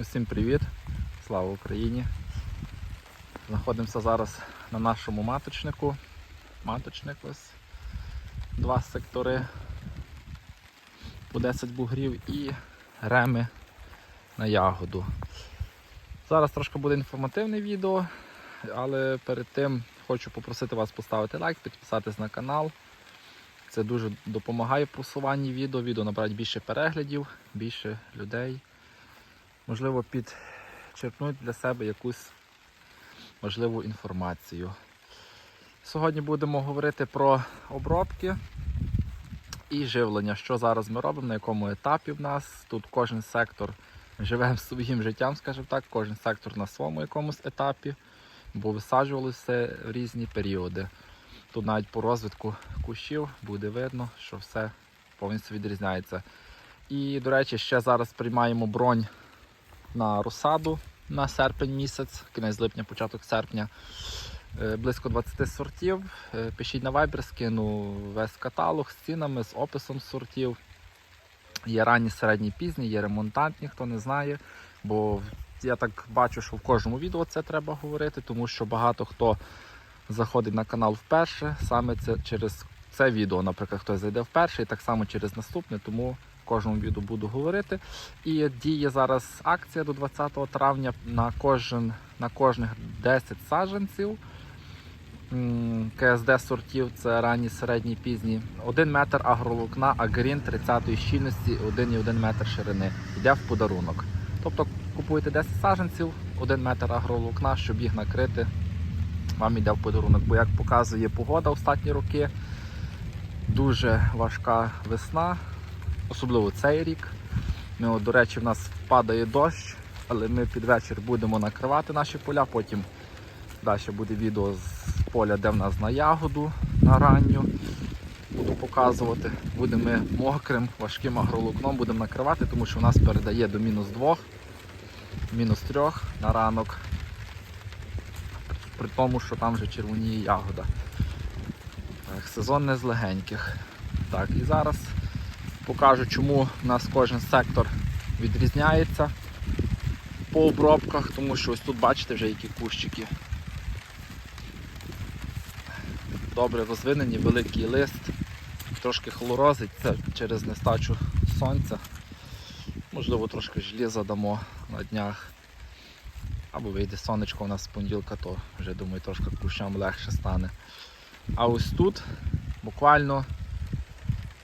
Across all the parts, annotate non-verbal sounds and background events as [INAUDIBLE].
Усім привіт! Слава Україні! Знаходимося зараз на нашому маточнику. Маточник ось два сектори по 10 бугрів і реми на ягоду. Зараз трошки буде інформативне відео, але перед тим хочу попросити вас поставити лайк, підписатись на канал. Це дуже допомагає в просуванні відео. Відео набрати більше переглядів, більше людей. Можливо, підчерпнути для себе якусь важливу інформацію. Сьогодні будемо говорити про обробки і живлення, що зараз ми робимо, на якому етапі в нас. Тут кожен сектор живе своїм життям, скажімо так, кожен сектор на своєму якомусь етапі, бо висаджувалися в різні періоди. Тут навіть по розвитку кущів буде видно, що все повністю відрізняється. І, до речі, ще зараз приймаємо бронь на розсаду на серпень місяць, кінець липня, початок серпня. Е, Близько 20 сортів. Е, Пишіть на Viber, скину весь каталог з цінами, з описом сортів. Є ранні, середні, пізні, є ремонтантні, хто не знає. Бо я так бачу, що в кожному відео це треба говорити, тому що багато хто заходить на канал вперше. Саме це через це відео, наприклад, хтось зайде вперше, і так само через наступне, тому кожному відео буду говорити. І діє зараз акція до 20 травня на кожен на кожних 10 саджанців. КСД сортів це ранні, середні, пізні. 1 метр агролукна, агрін 30 щільності, 1,1 метр ширини. Йде в подарунок. Тобто купуєте 10 саджанців, 1 метр агролукна, щоб їх накрити. Вам йде в подарунок. Бо як показує погода останні роки, дуже важка весна, особливо цей рік. От, до речі, в нас падає дощ, але ми під вечір будемо накривати наші поля. Потім далі буде відео з поля, де в нас на ягоду на ранню. Буду показувати. Будемо ми мокрим, важким агролукном будемо накривати, тому що у нас передає до мінус 2, мінус 3 на ранок. При тому, що там вже червоніє ягода. Так, сезон не з легеньких. Так, і зараз покажу, чому в нас кожен сектор відрізняється по обробках, тому що ось тут бачите вже які кущики. Добре розвинені, великий лист, трошки хлорозить, це через нестачу сонця. Можливо, трошки желіза дамо на днях. Або вийде сонечко у нас з понеділка, то вже думаю трошки кущам легше стане. А ось тут буквально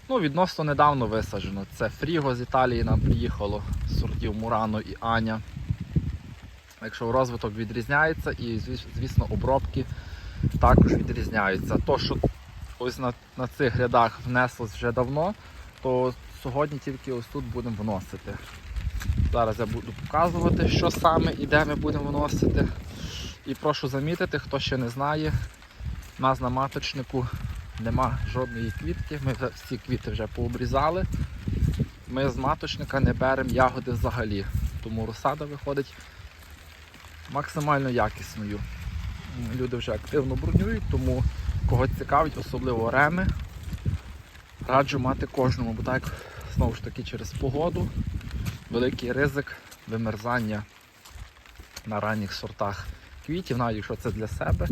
ну, відносно недавно висаджено. Це Фріго з Італії нам приїхало, сортів Мурано і Аня. Якщо розвиток відрізняється і, звісно, обробки також відрізняються. То, що ось на, на цих рядах внеслось вже давно, то сьогодні тільки ось тут будемо вносити. Зараз я буду показувати, що саме і де ми будемо вносити. І прошу замітити, хто ще не знає, у нас на маточнику нема жодної квітки. Ми всі квіти вже пообрізали. Ми з маточника не беремо ягоди взагалі. Тому розсада виходить максимально якісною. Люди вже активно бронюють, тому кого цікавить, особливо реми, раджу мати кожному, бо так знову ж таки через погоду великий ризик вимерзання на ранніх сортах квітів, навіть якщо це для себе.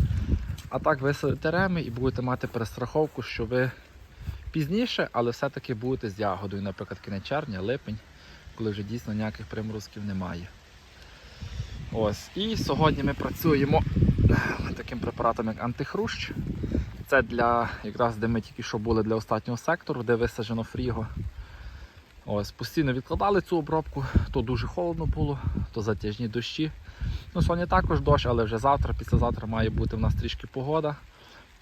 А так висадите реми і будете мати перестраховку, що ви пізніше, але все-таки будете з ягодою, наприклад, кінець червня, липень, коли вже дійсно ніяких приморозків немає. Ось. І сьогодні ми працюємо таким препаратом, як антихрущ. Це для якраз де ми тільки що були для останнього сектору, де висаджено фріго. Ось, постійно відкладали цю обробку, то дуже холодно було, то затяжні дощі. Ну, сьогодні також дощ, але вже завтра, післязавтра має бути в нас трішки погода.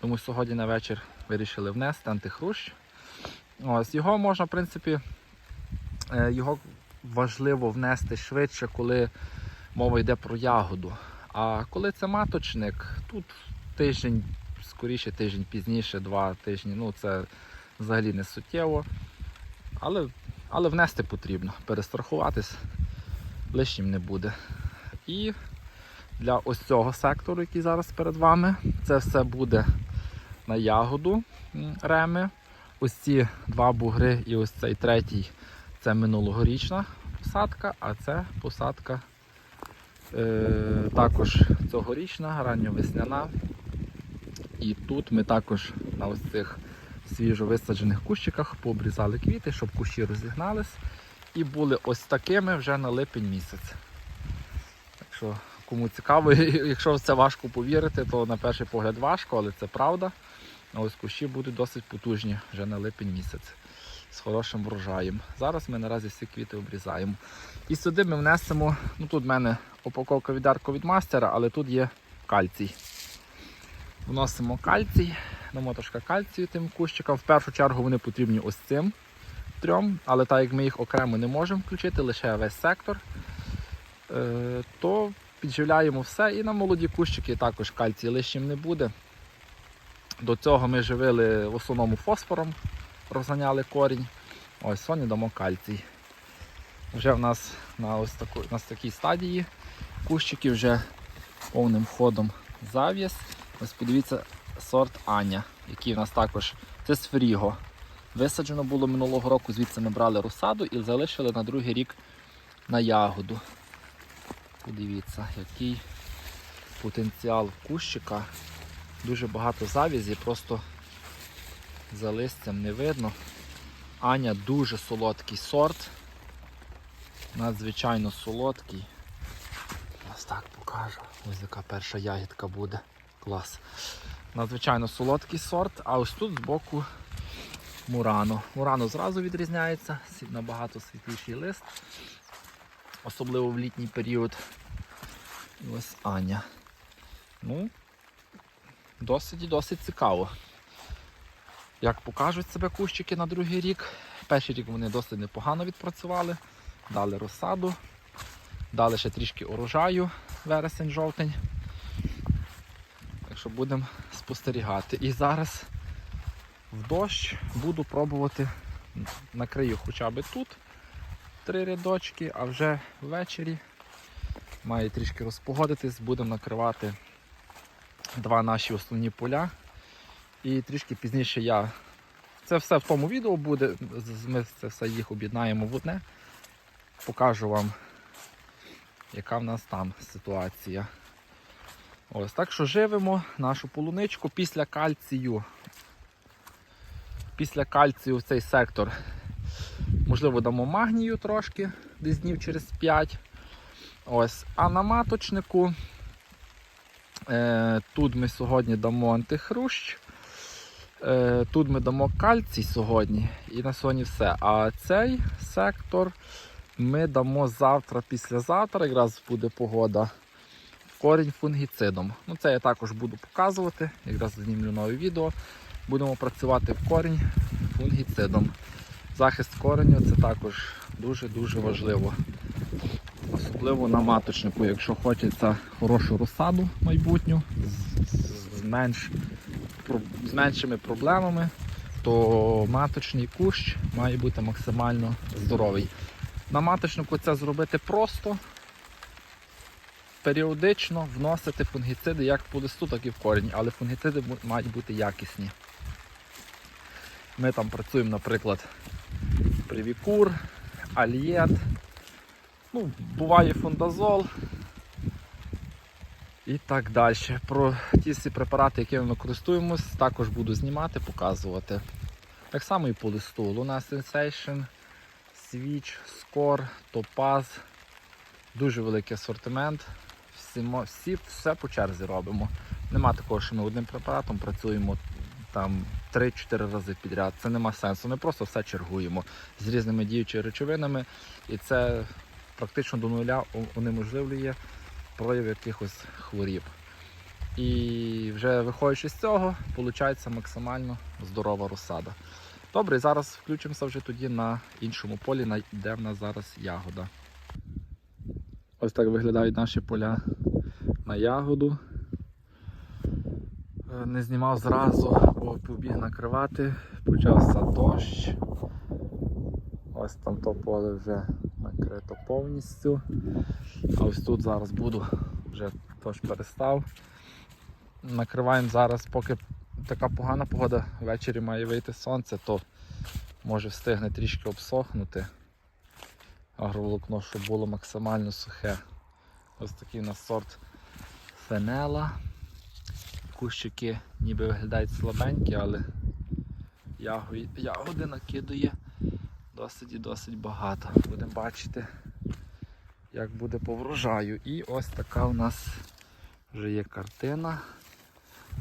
Тому сьогодні на вечір вирішили внести антихрущ. Ось, його можна, в принципі, е, його важливо внести швидше, коли мова йде про ягоду. А коли це маточник, тут тиждень, скоріше тиждень пізніше, два тижні, ну це взагалі не суттєво. Але, але внести потрібно, перестрахуватись лишнім не буде. І для ось цього сектору, який зараз перед вами, це все буде на ягоду реми. Ось ці два бугри і ось цей третій це минулогорічна посадка, а це посадка Е, також цьогорічна, ранньовесняна. І тут ми також на ось цих свіжо висаджених кущиках пообрізали квіти, щоб кущі розігнались. І були ось такими вже на липень місяць. Так що, кому цікаво, якщо в це важко повірити, то на перший погляд важко, але це правда. Ось кущі будуть досить потужні вже на липень місяць з хорошим врожаєм. Зараз ми наразі всі квіти обрізаємо. І сюди ми внесемо, ну тут в мене упаковка відерко від мастера, але тут є кальцій. Вносимо кальцій, дамо трошки кальцію тим кущикам. В першу чергу вони потрібні ось цим трьом, але так як ми їх окремо не можемо включити, лише весь сектор, е, то підживляємо все і на молоді кущики також кальцій лишнім не буде. До цього ми живили в основному фосфором, розганяли корінь. Ось соні дамо кальцій. Вже в нас на ось таку, на такій стадії кущики вже повним ходом зав'яз. Ось подивіться сорт Аня, який в нас також це з Фріго. Висаджено було минулого року, звідси ми брали розсаду і залишили на другий рік на ягоду. Подивіться, який потенціал кущика. Дуже багато завязі, просто за листям не видно. Аня дуже солодкий сорт. Надзвичайно солодкий. Ось так покажу. Ось яка перша ягідка буде. Клас. Надзвичайно солодкий сорт, а ось тут збоку Мурано. Мурано зразу відрізняється, набагато світліший лист, особливо в літній період. І ось Аня. Ну, досить і досить цікаво. Як покажуть себе кущики на другий рік. Перший рік вони досить непогано відпрацювали, дали розсаду, дали ще трішки урожаю вересень-жовтень. Так що будемо спостерігати. І зараз в дощ буду пробувати накрию хоча б тут три рядочки, а вже ввечері має трішки розпогодитись, будемо накривати два наші основні поля. І трішки пізніше я. Це все в тому відео буде. Ми це все їх об'єднаємо в одне. Покажу вам, яка в нас там ситуація. Ось так що живемо нашу полуничку після кальцію. Після кальцію в цей сектор, можливо, дамо магнію трошки, десь днів через 5. Ось. А на маточнику е, тут ми сьогодні дамо антихрущ. Е, тут ми дамо кальцій сьогодні і на сьогодні все. А цей сектор ми дамо завтра, післязавтра, якраз буде погода. Корінь фунгіцидом. Ну, це я також буду показувати, якраз знімлю нове відео. Будемо працювати в корінь фунгіцидом. Захист кореню це також дуже-дуже важливо. Особливо на маточнику, якщо хочеться хорошу розсаду майбутню з, з, з менш, про- з меншими проблемами, то маточний кущ має бути максимально здоровий. На маточнику це зробити просто, періодично вносити фунгіциди як по листу, так і в корінь, але фунгіциди мають бути якісні. Ми там працюємо, наприклад, привікур, альєт, ну, буває фундазол і так далі. Про ті всі препарати, якими ми користуємось, також буду знімати, показувати. Так само і по листу. Luna Sensation, Switch, Score, Topaz. Дуже великий асортимент. Всімо- Всі, все по черзі робимо. Нема такого, що ми одним препаратом працюємо там 3-4 рази підряд. Це нема сенсу. Ми просто все чергуємо з різними діючими речовинами, і це практично до нуля унеможливлює прояв якихось хворіб. І вже виходячи з цього, виходить максимально здорова розсада. Добре, зараз включимося вже тоді на іншому полі, де в нас зараз ягода. Ось так виглядають наші поля на ягоду. Е, Не знімав зразу, бо побіг накривати, почався дощ. Ось там то поле вже накрито повністю. А ось тут зараз буду, вже дощ перестав. Накриваємо зараз, поки така погана погода, ввечері має вийти сонце, то може встигне трішки обсохнути агроволокно, щоб було максимально сухе. Ось такий у нас сорт фенела. Кущики ніби виглядають слабенькі, але ягоди, накидує досить і досить багато. Будемо бачити, як буде по врожаю. І ось така у нас вже є картина.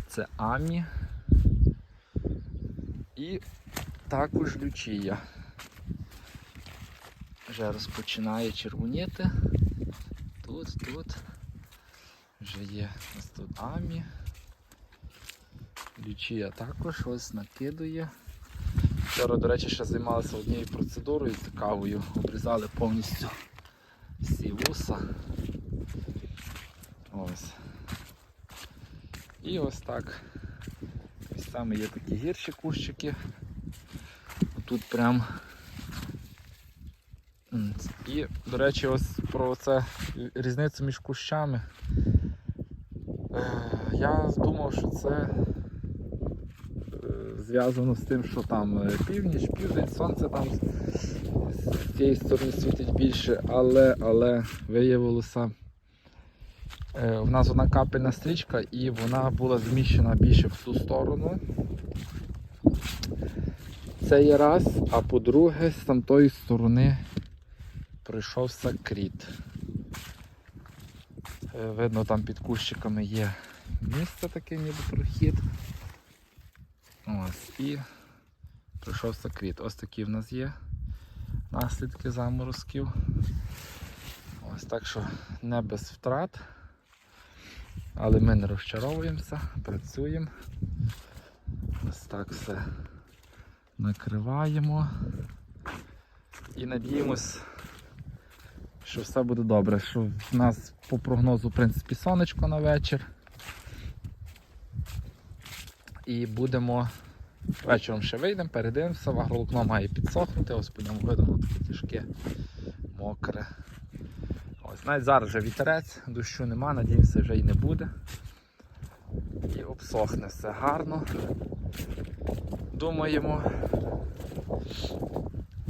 Це Амі. І також лючія. Вже розпочинає червоніти. Тут, тут. Вже є ось тут Амі. Лючія також ось накидує. Вчора, до речі, ще займалися однією процедурою цікавою. Обрізали повністю всі вуса. Ось. І ось так. Місцями є такі гірші кущики. Тут прям. І, до речі, ось про це різницю між кущами. Е, Я думав, що це зв'язано з тим, що там е, північ, південь, сонце там з цієї сторони світить більше, але, але виявилося. Е, У нас одна капельна стрічка і вона була зміщена більше в ту сторону. Це є раз, а по-друге, з тамтої сторони пройшовся кріт. Е, Видно, там під кущиками є місце таке, ніби прохід. Ось, і пройшовся кріт. Ось такі в нас є наслідки заморозків. Ось так що не без втрат. Але ми не розчаровуємося, працюємо. Ось так все накриваємо. І надіємось, що все буде добре. Що в нас по прогнозу, в принципі, сонечко на вечір. І будемо вечором ще вийдемо, передивимося, агролукно має підсохнути, ось по ньому видно таке тяжке, мокре. Ось навіть зараз вже вітерець, дощу нема, надіємося, вже і не буде. І обсохне все гарно. Думаємо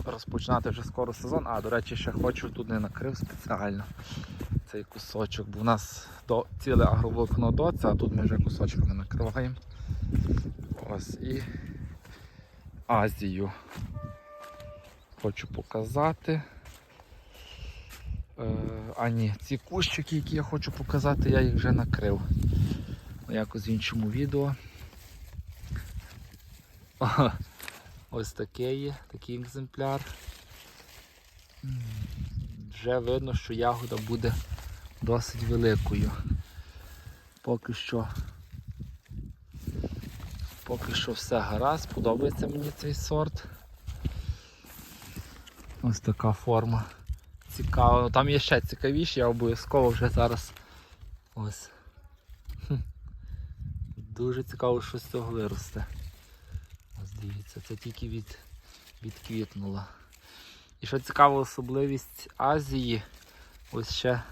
розпочинати вже скоро сезон. А, до речі, ще хочу тут не накрив спеціально цей кусочок, бо в нас до, ціле агроволокно доця, а тут ми вже кусочками накриваємо. Ось і Азію хочу показати. Е, а ні, ці кущики, які я хочу показати, я їх вже накрив. Якось в іншому відео. Ось таке є, такий екземпляр. Вже видно, що ягода буде досить великою. Поки що поки що все гаразд, подобається мені цей сорт. Ось така форма. Цікаво. Там є ще цікавіші, я обов'язково вже зараз ось. Дуже цікаво, що з цього виросте. Ось дивіться, це тільки від, відквітнуло. І що цікава особливість Азії, ось ще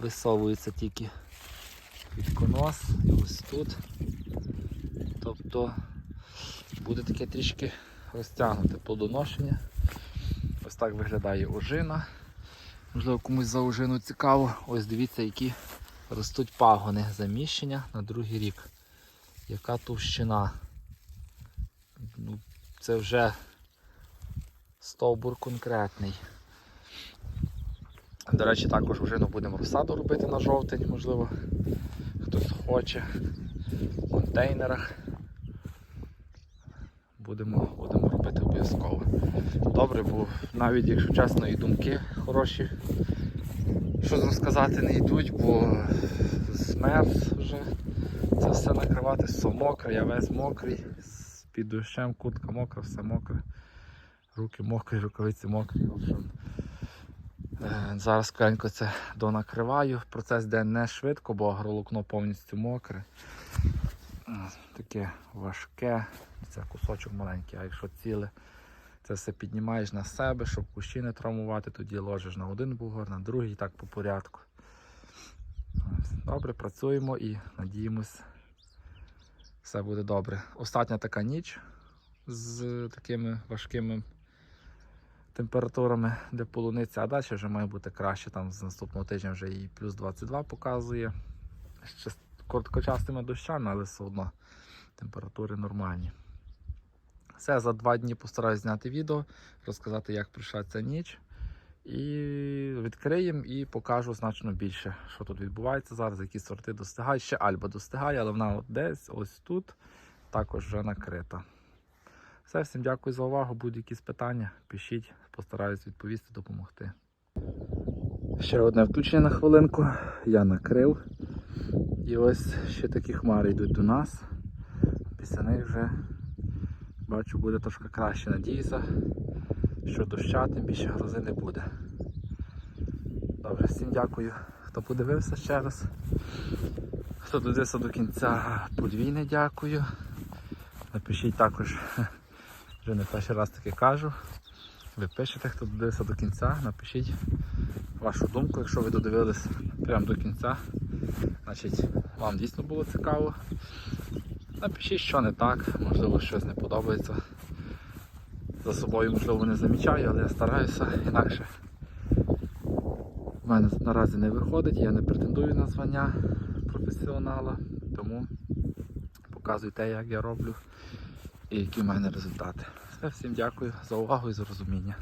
висовується тільки квітконос і ось тут. Тобто буде таке трішки розтягнуте плодоношення. Ось так виглядає ожина. Можливо, комусь за ожину цікаво. Ось дивіться, які ростуть пагони заміщення на другий рік. Яка товщина. Ну, Це вже стовбур конкретний. До речі, також ожину будемо розсаду робити на жовтень, можливо, хтось хоче в контейнерах. Будемо, будемо робити обов'язково. Добре, бо навіть якщо чесно і думки хороші, що розказати не йдуть, бо змерз вже це все накривати, все мокре, я весь мокрий, під дощем, куртка мокра, все мокре, руки мокрі, рукавиці мокрі. В е, зараз кренько це донакриваю. Процес йде не швидко, бо агролукно повністю мокре. Таке важке, це кусочок маленький, а якщо ціле, це все піднімаєш на себе, щоб кущі не травмувати, тоді ложиш на один бугор, на другий, так по порядку. Добре, працюємо і надіємось, все буде добре. Остання така ніч з такими важкими температурами для полуниці, а далі вже має бути краще. Там з наступного тижня вже і плюс 22 показує. З короткочастими дощами, але все одно температури нормальні. Все, за два дні постараюсь зняти відео, розказати, як пройшла ця ніч. І відкриємо і покажу значно більше, що тут відбувається зараз, які сорти достигають. Ще Альба достигає, але вона от десь ось тут також вже накрита. Все, всім дякую за увагу. Будуть якісь питання, пишіть, постараюсь відповісти, допомогти. Ще одне включення на хвилинку. Я накрив. І ось ще такі хмари йдуть до нас. Після них вже бачу буде трошки краще. Надіюся, що доща, тим більше грози не буде. Добре, всім дякую, хто подивився ще раз. Хто додивився до кінця, подвійне дякую. Напишіть також, [LAUGHS] вже не перший раз таке кажу. Ви пишете, хто додивився до кінця, напишіть вашу думку, якщо ви додивились прямо до кінця. Значить, вам дійсно було цікаво. Напишіть, що не так, можливо, щось не подобається. За собою, можливо, не замічаю, але я стараюся інакше. У мене наразі не виходить, я не претендую на звання професіонала, тому показую те, як я роблю і які в мене результати. Все, всім дякую за увагу і за розуміння.